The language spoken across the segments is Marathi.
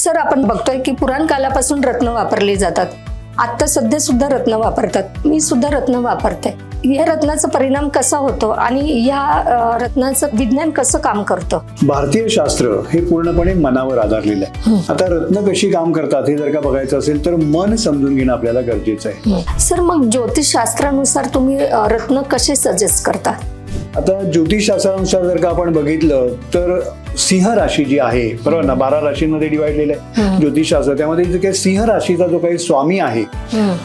सर आपण बघतोय की पुराण कालापासून रत्न वापरली जातात. आता सध्या सुद्धा रत्न वापरतात. मी सुद्धा रत्न वापरते. या रत्नाचा परिणाम कसा होतो आणि या रत्नाचं विज्ञान कसं काम करतं? भारतीय शास्त्र हे पूर्णपणे मनावर आधारलेलं आहे. आता रत्न कशी काम करतात हे जर का बघायचं असेल तर मन समजून घेणं आपल्याला गरजेचं आहे. सर मग ज्योतिषशास्त्रानुसार तुम्ही रत्न कसे सजेस्ट करता? आता ज्योतिषशास्त्रानुसार जर का आपण बघितलं तर सिंह राशी जी आहे बरोबर ना? बारा राशींमध्ये डिवाइडलेलं आहे ज्योतिषशास्त्र त्यामध्ये जे काही सिंह राशीचा जो काही स्वामी आहे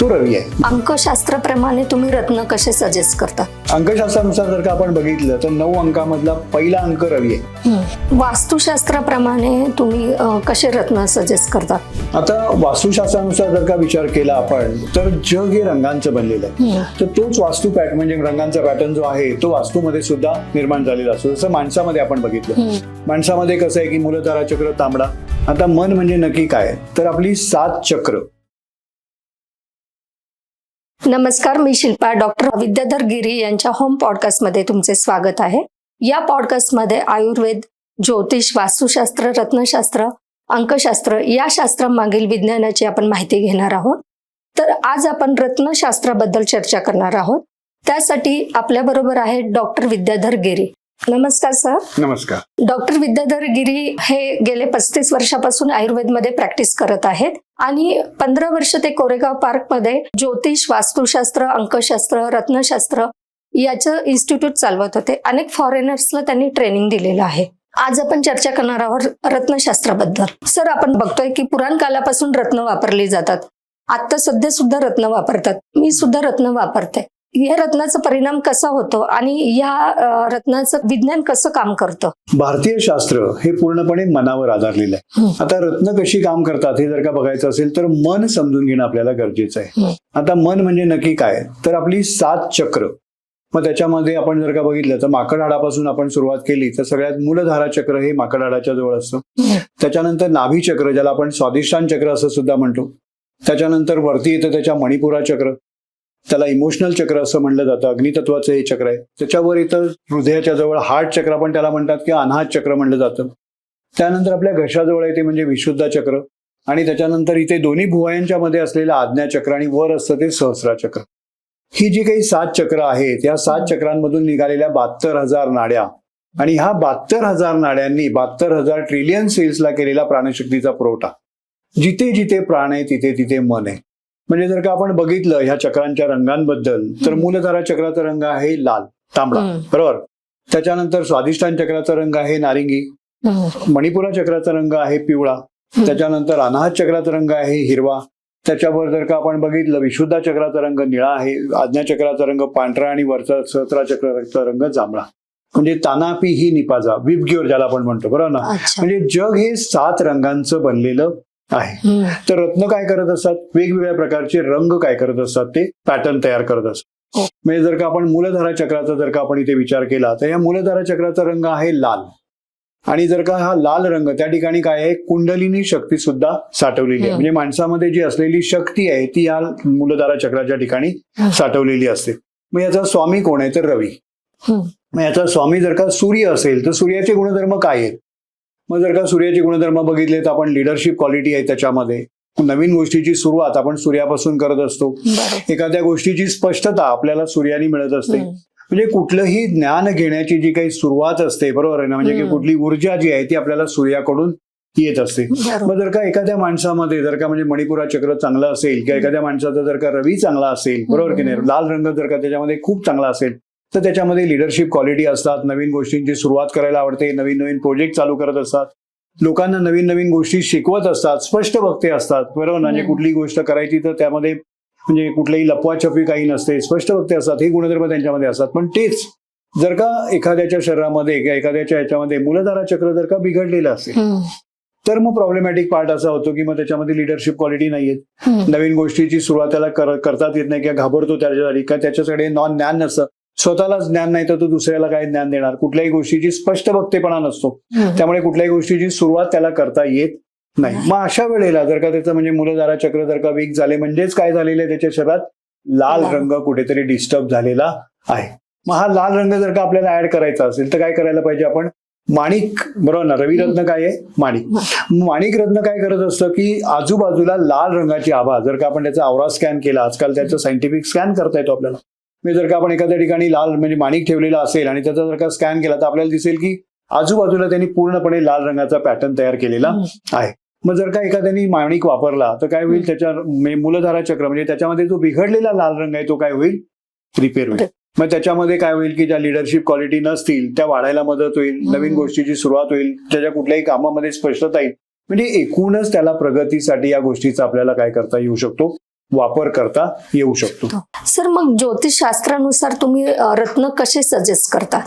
तो रवी आहे. अंकशास्त्राप्रमाणे तुम्ही रत्न कसे सजेस्ट करता? अंकशास्त्रानुसार जर का आपण बघितलं तर नऊ अंकामधला पहिला अंक रवी आहे. वास्तुशास्त्राप्रमाणे तुम्ही अ, कसे रत्न सजेस्ट करता? आता वास्तुशास्त्रानुसार जर का विचार केला आपण तर जग हे रंगांचं बनलेलं आहे. तर तोच वास्तू पॅट म्हणजे रंगांचा पॅटर्न जो आहे तो वास्तूमध्ये सुद्धा निर्माण झालेला असतो. जसं माणसामध्ये आपण बघितलं. माणसामध्ये कसं आहे की मूलधारा चक्र तांबडा. आता मन म्हणजे नक्की काय? तर आपली सात चक्र. नमस्कार मी शिल्पा. डॉक्टर विद्याधर गिरी यांच्या होम पॉडकास्टमध्ये तुमचे स्वागत आहे. या पॉडकास्टमध्ये आयुर्वेद ज्योतिष वास्तुशास्त्र रत्नशास्त्र अंकशास्त्र या शास्त्रामागील विज्ञानाची आपण माहिती घेणार आहोत. तर आज आपण रत्नशास्त्राबद्दल चर्चा करणार आहोत. त्यासाठी आपल्याबरोबर आहे डॉक्टर विद्याधर गिरी. नमस्कार सर. नमस्कार. डॉक्टर विद्याधर गिरी हे गेले पस्तीस वर्षापासून आयुर्वेदमध्ये प्रॅक्टिस करत आहेत आणि पंधरा वर्ष ते कोरेगाव पार्कमध्ये ज्योतिष वास्तुशास्त्र अंकशास्त्र रत्नशास्त्र याचं इन्स्टिट्यूट चालवत होते. अनेक फॉरेनर्सला त्यांनी ट्रेनिंग दिलेलं आहे. आज आपण चर्चा करणार आहोत रत्नशास्त्राबद्दल. सर आपण बघतोय की पुराण कालापासून रत्न वापरली जातात. आता सध्या सुद्धा रत्न वापरतात. मी सुद्धा रत्न वापरते. या रत्नाचा परिणाम कसा होतो आणि या रत्नाचं विज्ञान कसं काम करतं? भारतीय शास्त्र हे पूर्णपणे मनावर आधारलेलं आहे. आता रत्न कशी काम करतात हे जर का बघायचं असेल तर मन समजून घेणं आपल्याला गरजेचं आहे. आता मन म्हणजे नक्की काय? तर आपली सात चक्र. मग त्याच्यामध्ये आपण जर का बघितलं तर माकड हाडापासून आपण सुरुवात केली तर सगळ्यात मूलधारा चक्र हे माकड हाडाच्या जवळ असतं. त्याच्यानंतर नाभी चक्र ज्याला आपण स्वादिष्टान चक्र असं सुद्धा म्हणतो. त्याच्यानंतर वरती येतं त्याच्या मणिपुरा चक्र. त्याला इमोशनल चक्र असं म्हणलं जातं. अग्नितत्वाचं हे चक्र आहे. त्याच्यावर इतर हृदयाच्या जवळ हार्ट चक्र पण त्याला म्हणतात किंवा अनाहत चक्र म्हणलं जातं. त्यानंतर आपल्या घशाजवळ येते म्हणजे विशुद्ध चक्र. आणि त्याच्यानंतर इथे दोन्ही भुवयांच्या मध्ये असलेलं आज्ञा चक्र आणि वर असतं ते सहस्रा चक्र. ही जी काही सात चक्र आहेत या सात चक्रांमधून निघालेल्या बहात्तर हजार नाड्या. आणि ह्या बहात्तर हजार नाड्यांनी बहात्तर हजार ट्रिलियन सेल्सला केलेला प्राणशक्तीचा पुरवठा. जिथे जिथे प्राण आहे तिथे तिथे मन आहे. म्हणजे जर का आपण बघितलं ह्या चक्रांच्या रंगांबद्दल तर मूलधारा चक्राचा रंग आहे लाल तांबडा. बरोबर? त्याच्यानंतर स्वादिष्टान चक्राचा रंग आहे नारिंगी. मणिपुरा चक्राचा रंग आहे पिवळा. त्याच्यानंतर अनाहत चक्राचा रंग आहे हिरवा. त्याच्यावर जर का आपण बघितलं विशुद्धा चक्राचा रंग निळा आहे. आज्ञा चक्राचा रंग पांढरा आणि वरचा सहस्रा चक्राचा रंग जांभळा. म्हणजे तानापी ही निपाजा विबग्योर ज्याला आपण म्हणतो. बरोबर ना? म्हणजे जग हे सात रंगांचं बनलेलं आहे. तर रत्न काय करत असतात वेगवेगळ्या प्रकारचे रंग काय करत असतात ते पॅटर्न तयार करत असतात हो. म्हणजे जर का आपण मूलधारा चक्राचा जर का आपण इथे विचार केला तर या मूलधारा चक्राचा रंग आहे लाल आणि जर का हा लाल रंग त्या ठिकाणी काय आहे कुंडलिनी शक्ती सुद्धा साठवलेली आहे. म्हणजे माणसामध्ये जी असलेली शक्ती आहे ती या मूलधारा चक्राच्या ठिकाणी. साठवलेली असते मग याचा स्वामी कोण आहे तर रवी. मग याचा स्वामी जर का सूर्य असेल तर सूर्याचे गुणधर्म काय आहेत मग जर का सूर्याचे गुणधर्म बघितले तर आपण लिडरशिप क्वालिटी आहे त्याच्यामध्ये नवीन गोष्टीची सुरुवात आपण सूर्यापासून करत असतो. एखाद्या गोष्टीची स्पष्टता आपल्याला सूर्याने मिळत असते. म्हणजे कुठलंही ज्ञान घेण्याची जी काही सुरुवात असते बरोबर आहे ना म्हणजे की. कुठली ऊर्जा जी आहे ती आपल्याला सूर्याकडून येत असते. मग जर का एखाद्या माणसामध्ये जर का म्हणजे मणिपुरा चक्र चांगलं असेल किंवा एखाद्या माणसाचा जर का रवी चांगला असेल बरोबर की नाही. लाल रंग जर का त्याच्यामध्ये खूप चांगला असेल तर त्याच्यामध्ये लिडरशिप क्वालिटी असतात नवीन गोष्टींची सुरुवात करायला आवडते नवीन नवीन प्रोजेक्ट चालू करत असतात लोकांना नवीन नवीन गोष्टी शिकवत असतात स्पष्ट वक्ते असतात बरोबर म्हणजे. कुठली गोष्ट करायची तर त्यामध्ये म्हणजे कुठलीही लपवाछपी काही नसते स्पष्ट वक्ते असतात हे गुणधर्म त्यांच्यामध्ये असतात पण तेच जर का एखाद्याच्या शरीरामध्ये किंवा एखाद्याच्या याच्यामध्ये मूलधारा चक्र जर का बिघडलेलं असेल. तर मग प्रॉब्लेमॅटिक पार्ट असा होतो की मग त्याच्यामध्ये लिडरशिप क्वालिटी नाहीये हम्म. नवीन गोष्टीची सुरुवात त्याला कर- करतात येत नाही किंवा घाबरतो त्याच्यासाठी का त्याच्याकडे नॉन ज्ञान नसतं स्वतःलाच ज्ञान नाही तर तो दुसऱ्याला काय ज्ञान देणार. कुठल्याही गोष्टीची स्पष्ट वक्तेपणा नसतो. त्यामुळे कुठल्याही गोष्टीची सुरुवात त्याला करता येत नाही. मग अशा वेळेला जर का त्याचं म्हणजे मूलधारा चक्र जर का वीक झाले म्हणजेच काय झालेलं आहे त्याच्या शरीरात? लाल. रंग कुठेतरी डिस्टर्ब झालेला आहे. मग हा लाल रंग जर का आपल्याला ऍड करायचा असेल तर काय करायला पाहिजे आपण? माणिक बरोबर ना? रवी रत्न काय आहे? माणिक. माणिक रत्न काय करत असतं की आजूबाजूला लाल रंगाची आभा जर का आपण त्याचा आवरा स्कॅन केला आजकाल त्याचं सायंटिफिक स्कॅन करता येतो आपल्याला. म्हणजे जर का आपण एखाद्या ठिकाणी लाल म्हणजे माणिक ठेवलेला असेल आणि त्याचा जर का स्कॅन केला तर आपल्याला दिसेल की आजूबाजूला त्यांनी पूर्णपणे लाल रंगाचा पॅटर्न तयार केलेला आहे. मग जर का एखाद्याने माणिक वापरला तर काय होईल? त्याच्या मूलधारा चक्र म्हणजे त्याच्यामध्ये जो बिघडलेला लाल रंग आहे तो काय होईल? रिपेअर होईल. मग त्याच्यामध्ये काय होईल की ज्या लिडरशिप क्वालिटी नसतील त्या वाढायला मदत होईल नवीन. गोष्टीची सुरुवात होईल त्याच्या कुठल्याही कामामध्ये स्पष्टता येईल. म्हणजे एकूणच त्याला प्रगतीसाठी या गोष्टीचा आपल्याला काय करता येऊ शकतो? वापर करता येऊ शकतो. सर मग ज्योतिषशास्त्रानुसार तुम्ही रत्न कसे सजेस्ट करता?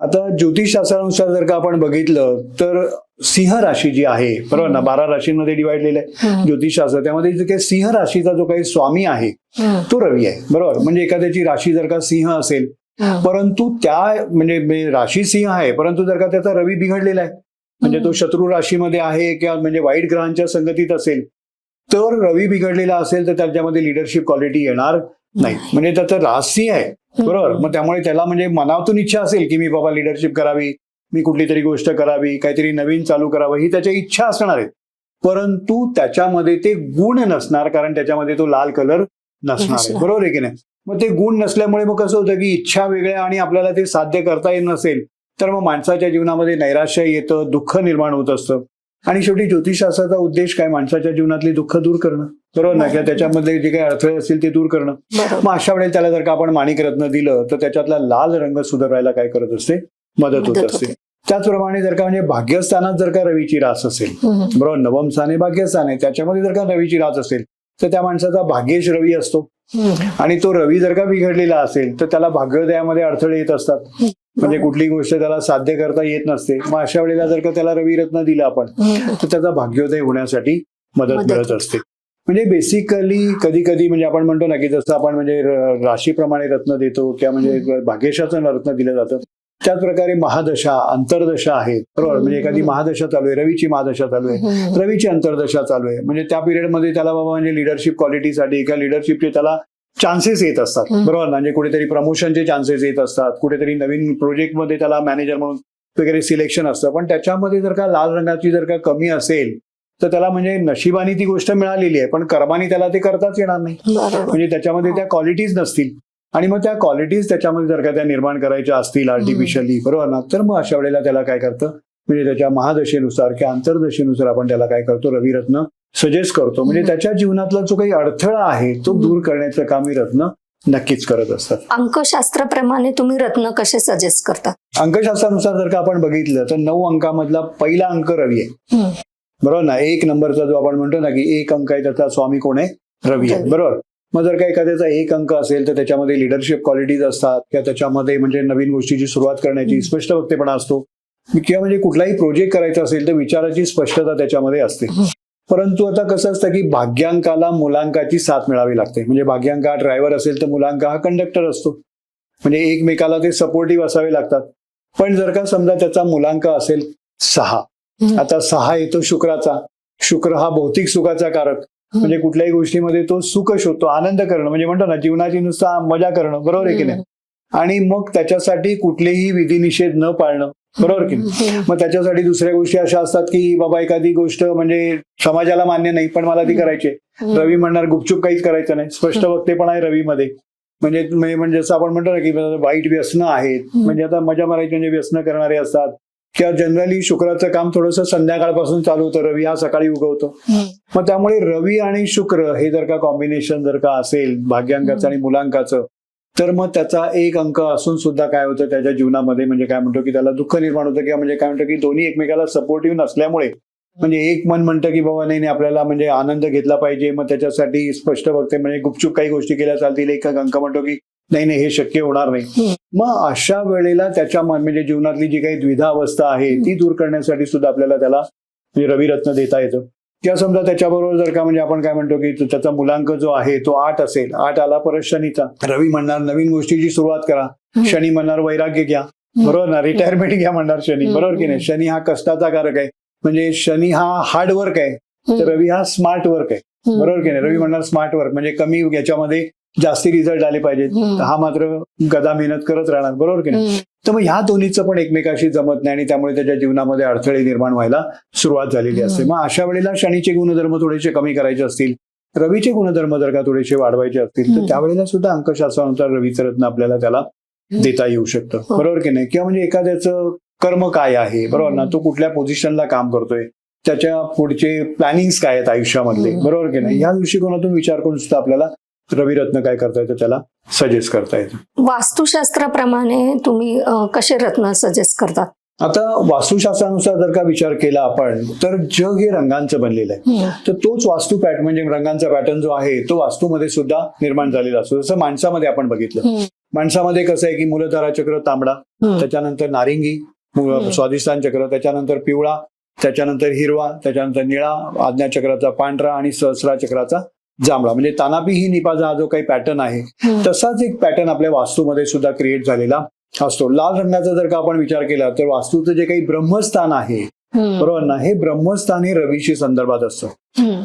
आता ज्योतिषशास्त्रानुसार जर का आपण बघितलं तर सिंह राशी जी आहे बरोबर ना. बारा राशींमध्ये डिवाइडलेलं आहे ज्योतिषशास्त्र त्यामध्ये जे काही सिंह राशीचा जो काही स्वामी आहे तो रवी आहे बरोबर? म्हणजे एखाद्याची राशी जर का सिंह असेल परंतु त्या म्हणजे राशी सिंह आहे परंतु जर का त्याचा रवी बिघडलेला आहे म्हणजे तो शत्रू राशीमध्ये आहे किंवा म्हणजे वाईट ग्रहांच्या संगतीत असेल तर रवी बिघडलेला असेल तर त्याच्यामध्ये लिडरशिप क्वालिटी येणार नाही. म्हणजे त्याचं राशी आहे. बरोबर? मग त्यामुळे त्याला म्हणजे मनातून इच्छा असेल की मी बाबा लिडरशिप करावी मी कुठली तरी गोष्ट करावी काहीतरी नवीन चालू करावं ही त्याच्या इच्छा असणार आहे. परंतु त्याच्यामध्ये ते गुण नसणार कारण त्याच्यामध्ये तो लाल कलर नसणार आहे. नसणार. बरोबर आहे की नाही? मग ते गुण नसल्यामुळे मग कसं होतं की इच्छा वेगळ्या आणि आपल्याला ते साध्य करता येत नसेल तर मग माणसाच्या जीवनामध्ये नैराश्य येतं दुःख निर्माण होत असतं. आणि शेवटी ज्योतिषशास्त्राचा उद्देश काय? माणसाच्या जीवनातली दुःख दूर करणं. बरोबर ना? किंवा त्याच्यामध्ये जे काही अडथळे असतील ते दूर करणं. मग अशा वेळेला त्याला जर का आपण माणिक रत्न दिलं तर त्याच्यातला लाल रंग सुधारायला काय करत असते? मदत होत असते. त्याचप्रमाणे जर का म्हणजे भाग्यस्थानात जर का रवीची रास असेल. बरोबर? नवम स्थान आहे भाग्यस्थान आहे. त्याच्यामध्ये जर का रवीची रास असेल तर त्या माणसाचा भाग्येश रवी असतो. आणि तो रवी जर का बिघडलेला असेल तर त्याला भाग्योदयामध्ये अडथळे येत असतात. म्हणजे कुठली गोष्ट त्याला साध्य करता येत नसते. मग अशा वेळेला जर का त्याला रवी रत्न दिलं आपण हम्म. तर त्याचा भाग्योदय होण्यासाठी मदत मिळत असते. म्हणजे बेसिकली कधी कधी म्हणजे आपण म्हणतो ना की जसं आपण म्हणजे राशीप्रमाणे रत्न देतो किंवा म्हणजे भाग्यशाचं रत्न दिलं जातं. त्याच प्रकारे महादशा अंतर्दशा आहेत. बरोबर? म्हणजे एखादी महादशा चालू आहे रवीची महादशा चालू आहे. रवीची अंतर्दशा चालू आहे. म्हणजे त्या पिरियडमध्ये त्याला बाबा म्हणजे लिडरशिप क्वालिटीसाठी किंवा लिडरशिपचे त्याला चान्सेस येत असतात. बरोबर ना? म्हणजे कुठेतरी प्रमोशनचे चान्सेस येत असतात. कुठेतरी नवीन प्रोजेक्टमध्ये त्याला मॅनेजर म्हणून वगैरे सिलेक्शन असतं. पण त्याच्यामध्ये जर का लाल रंगाची जर का कमी असेल तर त्याला म्हणजे नशिबाने ती गोष्ट मिळालेली आहे. पण कर्माने त्याला ते करताच येणार नाही. म्हणजे त्याच्यामध्ये त्या क्वालिटीज नसतील. आणि मग त्या क्वालिटीज त्याच्यामध्ये जर का त्या निर्माण करायच्या असतील आर्टिफिशियली बरोबर ना? तर मग अशा वेळेला त्याला काय करतं? म्हणजे त्याच्या महादशेनुसार किंवा अंतर्दशेनुसार आपण त्याला काय करतो? रविरत्न सजेस्ट करतो म्हणजे. त्याच्या जीवनातला जो काही अडथळा आहे तो. दूर करण्याचं काम ही रत्न नक्कीच करत असतात अंकशास्त्राप्रमाणे तुम्ही रत्न कसे सजेस्ट करता अंकशास्त्रानुसार जर का आपण बघितलं तर नऊ अंकामधला पहिला अंक रवी आहे. बरोबर ना एक नंबरचा जो आपण म्हणतो ना की एक अंक आहे त्याचा स्वामी कोण आहे रवी आहे. बरोबर मग जर का एखाद्याचा एक अंक असेल तर त्याच्यामध्ये लिडरशिप क्वालिटीज असतात किंवा त्याच्यामध्ये म्हणजे नवीन गोष्टीची सुरुवात करण्याची. स्पष्ट वक्तेपणा असतो किंवा म्हणजे कुठलाही प्रोजेक्ट करायचा असेल तर विचाराची स्पष्टता त्याच्यामध्ये असते. परंतु आता कसं असतं की भाग्यांकाला मुलांकाची साथ मिळावी लागते. म्हणजे भाग्यांक हा ड्रायव्हर असेल तर मुलांक हा कंडक्टर असतो. म्हणजे एकमेकाला ते सपोर्टिव्ह असावे लागतात. पण जर का समजा त्याचा मुलांक असेल सहा. आता सहा येतो शुक्राचा. शुक्र हा भौतिक सुखाचा कारक. म्हणजे कुठल्याही गोष्टीमध्ये तो सुख शोधतो आनंद करणं. म्हणजे म्हणतो ना जीवनाची नुसता मजा करणं. बरोबर आहे की नाही? आणि मग त्याच्यासाठी कुठलेही विधिनिषेध न पाळणं. बरोबर की हम्म. मग त्याच्यासाठी दुसऱ्या गोष्टी अशा असतात की बाबा एखादी गोष्ट म्हणजे समाजाला मान्य नाही पण मला ती करायची आहे. हम्म. रवी म्हणणार गुपचूप काहीच करायचं नाही स्पष्ट वक्तेपणा आहे रवीमध्ये म्हणजे म्हणजे जसं आपण म्हणतो ना की वाईट व्यसनं आहेत. म्हणजे आता मजा मारायची म्हणजे व्यसनं करणारे असतात किंवा जनरली शुक्राचं काम थोडंसं संध्याकाळपासून चालू होतं रवी हा सकाळी उगवतो. मग त्यामुळे रवी आणि शुक्र हे जर का कॉम्बिनेशन जर का असेल भाग्यांकाचं आणि मुलांकाचं तर मग त्याचा एक अंक असून सुद्धा काय होतं त्याच्या जीवनामध्ये म्हणजे काय म्हणतो की त्याला दुःख निर्माण होतं किंवा म्हणजे काय म्हणतो की दोन्ही एकमेकाला सपोर्टिव्ह नसल्यामुळे. म्हणजे एक मन म्हणतं की बाबा नाही नाही आपल्याला म्हणजे आनंद घेतला पाहिजे. मग त्याच्यासाठी स्पष्ट बघते म्हणजे गुपचूप काही गोष्टी केल्या चालतील. एक अंक म्हणतो की नाही नाही हे शक्य होणार नाही. मग अशा वेळेला त्याच्या मन- म्हणजे जीवनातली जी काही द्विधा अवस्था आहे ती दूर करण्यासाठी सुद्धा आपल्याला त्याला म्हणजे रविरत्न देता येतं. किंवा समजा त्याच्याबरोबर जर का म्हणजे आपण काय म्हणतो की त्याचा मुलांक जो आहे तो आठ असेल आठ आला परत शनीचा. रवी म्हणणार नवीन गोष्टीची सुरुवात करा. शनी म्हणणार वैराग्य घ्या. बरोबर ना? रिटायरमेंट घ्या म्हणणार शनी. बरोबर की नाही? शनी हा कष्टाचा कारक आहे. म्हणजे शनी हा हार्ड वर्क आहे. तर रवी हा स्मार्ट वर्क आहे. बरोबर की नाही? रवी म्हणणार स्मार्ट वर्क म्हणजे कमी याच्यामध्ये जास्ती रिझल्ट आले पाहिजेत. हा मात्र गदा मेहनत करत राहणार. बरोबर की नाही. तर मग ह्या दोन्हीचं पण एकमेकाशी जमत नाही आणि त्यामुळे त्याच्या जीवनामध्ये अडथळे निर्माण व्हायला सुरुवात झालेली असते. मग अशा वेळेला शनीचे गुणधर्म थोडेसे कमी करायचे असतील रवीचे गुणधर्म जर का थोडेसे वाढवायचे असतील तर. त्यावेळेला सुद्धा अंकशास्त्रानुसार रवीचं रत्न आपल्याला त्याला देता येऊ शकतं. हो. बरोबर की नाही? किंवा म्हणजे एखाद्याचं कर्म काय आहे? बरोबर ना? तो कुठल्या पोझिशनला काम करतोय? त्याच्या पुढचे प्लॅनिंग काय आहेत आयुष्यामधले. बरोबर की नाही? या दृष्टिकोनातून विचार करून सुद्धा आपल्याला रविरत्न काय करता येतं त्याला सजेस्ट करता येतं वास्तुशास्त्राप्रमाणे तुम्ही अं, कसे रत्न सजेस्ट करतात आता वास्तुशास्त्रानुसार जर का विचार केला आपण तर जग हे रंगांचं बनलेलं आहे हम्म. तर तोच वास्तू पॅट म्हणजे रंगांचा पॅटर्न जो आहे तो वास्तूमध्ये सुद्धा निर्माण झालेला असतो जसं माणसामध्ये आपण बघितलं हम्म. माणसामध्ये कसं आहे की मूलधारा चक्र तांबडा हम्म. त्याच्यानंतर नारिंगी हम्म. स्वादिष्टान चक्र त्याच्यानंतर पिवळा त्याच्यानंतर हिरवा त्याच्यानंतर निळा आज्ञा चक्राचा पांढरा आणि सहस्रा चक्राचा जांभळा म्हणजे तानापी ही निपाजा हा जो काही पॅटर्न आहे. तसाच एक पॅटर्न आपल्या वास्तूमध्ये सुद्धा क्रिएट झालेला असतो लाल रंगाचा जर का आपण विचार केला तर वास्तूचं जे काही ब्रह्मस्थान आहे. बरोबर ना हे ब्रह्मस्थान हे रवीशी संदर्भात असतं.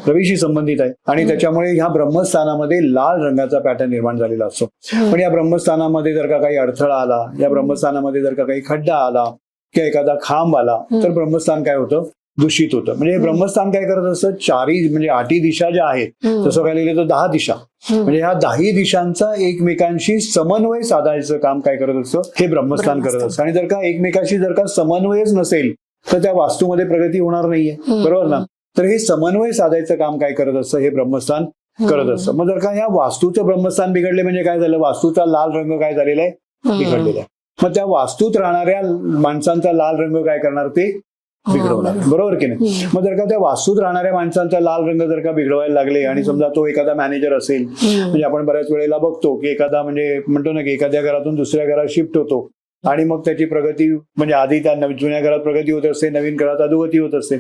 रवीशी संबंधित आहे आणि. त्याच्यामुळे ह्या ब्रह्मस्थानामध्ये लाल रंगाचा पॅटर्न निर्माण झालेला असतो. पण या ब्रह्मस्थानामध्ये जर का काही अडथळा आला या ब्रह्मस्थानामध्ये जर का काही खड्डा आला किंवा एखादा खांब आला. तर ब्रह्मस्थान काय होतं दूषित होतं. म्हणजे. ब्रह्मस्थान काय करत असतं? चारी म्हणजे आठी दिशा ज्या आहेत. तसं काय लिहिलं? तर दहा दिशा. म्हणजे ह्या दाही दिशांचा एकमेकांशी समन्वय साधायचं काम काय करत असतं? हे ब्रह्मस्थान करत. असतं. आणि जर का एकमेकाशी जर का समन्वयच नसेल तर त्या वास्तूमध्ये प्रगती होणार नाहीये. बरोबर ना? तर हे समन्वय साधायचं काम काय करत असतं? हे ब्रह्मस्थान करत असतं. मग जर का ह्या वास्तूचं ब्रह्मस्थान बिघडले म्हणजे काय झालं? वास्तूचा लाल रंग काय झालेला आहे. बिघडलेला आहे. मग त्या वास्तूत राहणाऱ्या माणसांचा लाल रंग काय करणार ते? हम्म. बरोबर की नाही. मग जर का त्या वास्तूत राहणाऱ्या माणसांचा लाल रंग जर का बिघडवायला लागले आणि समजा तो एखादा मॅनेजर असेल. म्हणजे आपण बऱ्याच वेळेला बघतो की एखादा म्हणजे म्हणतो ना की एखाद्या घरातून दुसऱ्या घरात शिफ्ट होतो आणि मग त्याची प्रगती म्हणजे आधी त्या जुन्या घरात प्रगती होत असते नवीन घरात अधोगती होत असते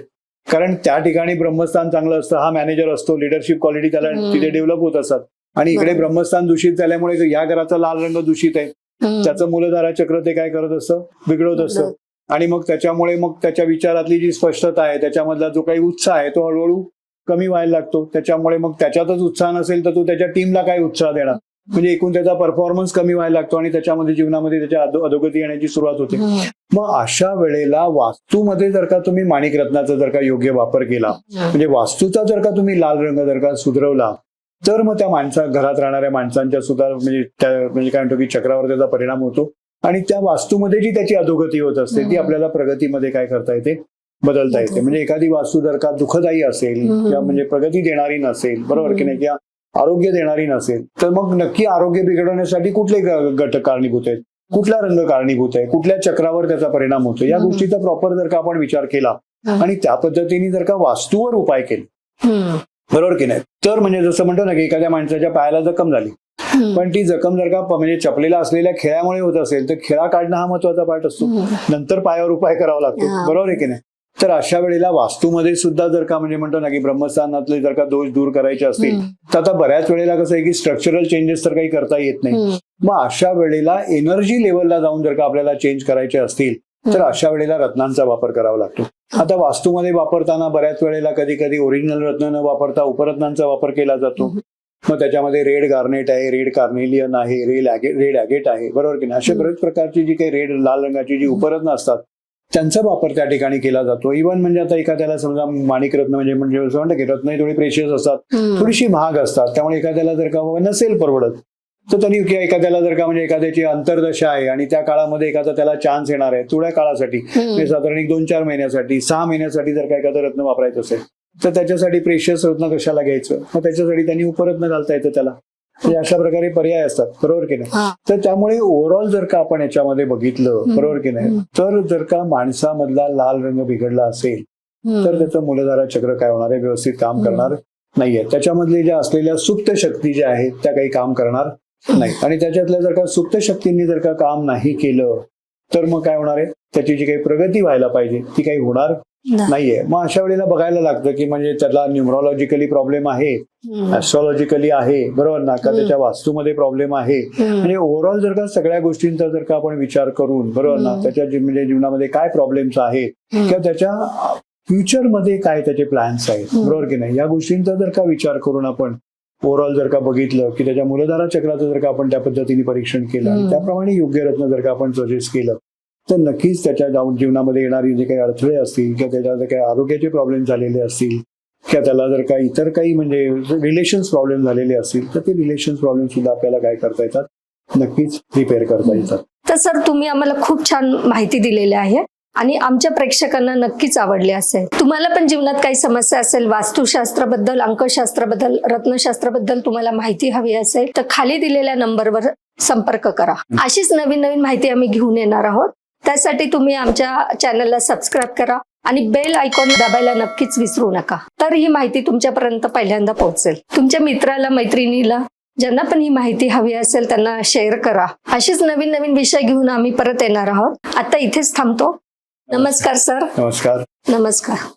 कारण त्या ठिकाणी ब्रह्मस्थान चांगलं असतं हा मॅनेजर असतो लिडरशिप क्वालिटी त्याला. तिथे डेव्हलप होत असतात आणि इकडे. ब्रह्मस्थान दूषित झाल्यामुळे या घराचा लाल रंग दूषित आहे. त्याचं मूलधारा चक्र ते काय करत असतं बिघडवत असतं आणि मग त्याच्यामुळे मग त्याच्या विचारातली जी स्पष्टता आहे त्याच्यामधला जो काही उत्साह आहे तो हळूहळू कमी व्हायला लागतो. त्याच्यामुळे मग त्याच्यातच उत्साह नसेल तर तो त्याच्या टीमला काय उत्साह देणार? म्हणजे एकूण त्याचा परफॉर्मन्स कमी व्हायला लागतो आणि त्याच्यामध्ये जीवनामध्ये त्याच्या अधो- अधोगती येण्याची सुरुवात होते. मग अशा वेळेला वास्तूमध्ये जर का तुम्ही माणिक रत्नाचा जर का योग्य वापर केला म्हणजे वास्तूचा जर का तुम्ही लाल रंग जर का सुधरवला तर मग त्या माणसा घरात राहणाऱ्या माणसांच्या सुद्धा म्हणजे त्या म्हणजे काय म्हणतो की चक्रावर त्याचा परिणाम होतो. आणि त्या वास्तूमध्ये जी त्याची अधोगती होत असते ती. आपल्याला प्रगतीमध्ये काय करता येते बदलता येते म्हणजे एखादी वास्तू जर का दुःखदायी असेल. किंवा म्हणजे प्रगती देणारी नसेल बरोबर की. नाही किंवा आरोग्य देणारी नसेल तर मग नक्की आरोग्य बिघडवण्यासाठी कुठले घटक कारणीभूत आहेत कुठला रंग कारणीभूत आहे कुठल्या चक्रावर त्याचा परिणाम होतो या. गोष्टीचा प्रॉपर जर का आपण विचार केला. आणि त्या पद्धतीने जर का वास्तूवर उपाय केले. बरोबर की नाही तर म्हणजे जसं म्हणतो ना की एखाद्या माणसाच्या पायाला जखम झाली. पण ती जखम जर का म्हणजे चपलेला असलेल्या खेळामुळे होत असेल तर खेळा काढणं हा महत्त्वाचा पार्ट असतो हम्म. नंतर पायावर उपाय करावा लागतो हा. बरोबर आहे की नाही तर अशा वेळेला वास्तूमध्ये सुद्धा जर का म्हणजे म्हणतो ना की ब्रह्मस्थानातले जर का दोष दूर करायचे असतील. तर आता बऱ्याच वेळेला कसं आहे की स्ट्रक्चरल चेंजेस तर काही करता येत नाही. मग अशा वेळेला एनर्जी लेवलला जाऊन जर का आपल्याला चेंज करायचे असतील तर अशा वेळेला रत्नांचा वापर करावा लागतो आता वास्तूमध्ये वापरताना बऱ्याच वेळेला कधी कधी ओरिजिनल रत्न न वापरता उपरत्नांचा वापर केला जातो. मग त्याच्यामध्ये रेड गार्नेट आहे रेड कार्नेलियन आहे रेड रेड ॲगेट आहे बरोबर की नाही अशा. बरेच प्रकारची जी काही रेड लाल रंगाची जी उपरत्न असतात त्यांचा वापर त्या ठिकाणी केला जातो इव्हन म्हणजे आता एखाद्याला समजा माणिक रत्न म्हणजे म्हणजे असं म्हणतं की रत्न थोडी प्रेशियस असतात. थोडीशी महाग असतात त्यामुळे एखाद्याला जर का नसेल परवडत तर त्यांनी किंवा एखाद्याला जर का म्हणजे एखाद्याची अंतर्दशा आहे आणि त्या काळामध्ये एखादा त्याला चान्स येणार आहे थोड्या काळासाठी म्हणजे. साधारण एक दोन चार महिन्यासाठी सहा महिन्यासाठी जर का एखादं रत्न वापरायचं असेल तर त्याच्यासाठी प्रेशियस रत्न कशाला घ्यायचं मग त्याच्यासाठी त्यांनी उपरत्न घालता येतं त्याला म्हणजे अशा प्रकारे पर्याय असतात बरोबर की नाही. तर त्यामुळे ओव्हरऑल जर का आपण याच्यामध्ये बघितलं. बरोबर की नाही. तर जर का माणसामधला लाल रंग बिघडला असेल. तर त्याचं मूलधारा चक्र काय होणार आहे व्यवस्थित काम. करणार नाहीये त्याच्यामधले ज्या असलेल्या सुप्त शक्ती ज्या आहेत त्या काही काम करणार नाही आणि त्याच्यातल्या जर का सुप्त शक्तींनी जर का काम नाही केलं तर मग काय होणार आहे त्याची जी काही प्रगती व्हायला पाहिजे ती काही होणार नाही. नाहीये मग अशा वेळेला बघायला लागतं की म्हणजे त्याला न्युमरॉलॉजिकली प्रॉब्लेम आहे. ऍस्ट्रॉलॉजिकली आहे बरोबर ना का. त्याच्या वास्तूमध्ये प्रॉब्लेम आहे. म्हणजे ओव्हरऑल जर का सगळ्या गोष्टींचा जर का आपण विचार करून बरोबर ना. त्याच्या म्हणजे जीवनामध्ये काय प्रॉब्लेम्स आहेत. किंवा त्याच्या फ्युचरमध्ये काय त्याचे प्लॅन्स आहेत. बरोबर की नाही या गोष्टींचा जर का विचार करून आपण ओव्हरऑल जर का बघितलं की त्याच्या मूलधारा चक्राचं जर का आपण त्या पद्धतीने परीक्षण केलं. त्याप्रमाणे योग्य रत्न जर का आपण सजेस्ट केलं तर नक्कीच त्याच्या जाऊन जीवनामध्ये येणारी जे काही अडथळे असतील किंवा त्याच्या जर काही आरोग्याचे प्रॉब्लेम झालेले असतील किंवा त्याला जर काही इतर काही म्हणजे रिलेशन्स प्रॉब्लेम झालेले असतील तर ते रिलेशन्स प्रॉब्लेम सुद्धा आपल्याला काय करता येतात? नक्कीच रिपेअर करता येतात. तर सर तुम्ही आम्हाला खूप छान माहिती दिलेली आहे आणि आमच्या प्रेक्षकांना नक्कीच आवडले असेल. तुम्हाला पण जीवनात काही समस्या असेल वास्तुशास्त्राबद्दल अंकशास्त्राबद्दल रत्नशास्त्राबद्दल तुम्हाला माहिती हवी असेल तर खाली दिलेल्या नंबरवर संपर्क करा. अशीच नवीन नवीन माहिती आम्ही घेऊन येणार आहोत. त्यासाठी तुम्ही आमच्या चॅनलला सबस्क्राईब करा आणि बेल आयकॉन दाबायला नक्कीच विसरू नका. तर ही माहिती तुमच्यापर्यंत पहिल्यांदा पोहोचेल. तुमच्या मित्राला मैत्रिणीला ज्यांना पण ही माहिती हवी असेल त्यांना शेअर करा. अशीच नवीन नवीन विषय घेऊन आम्ही परत येणार आहोत. आता इथेच थांबतो. नमस्कार सर नमस्कार. नमस्कार.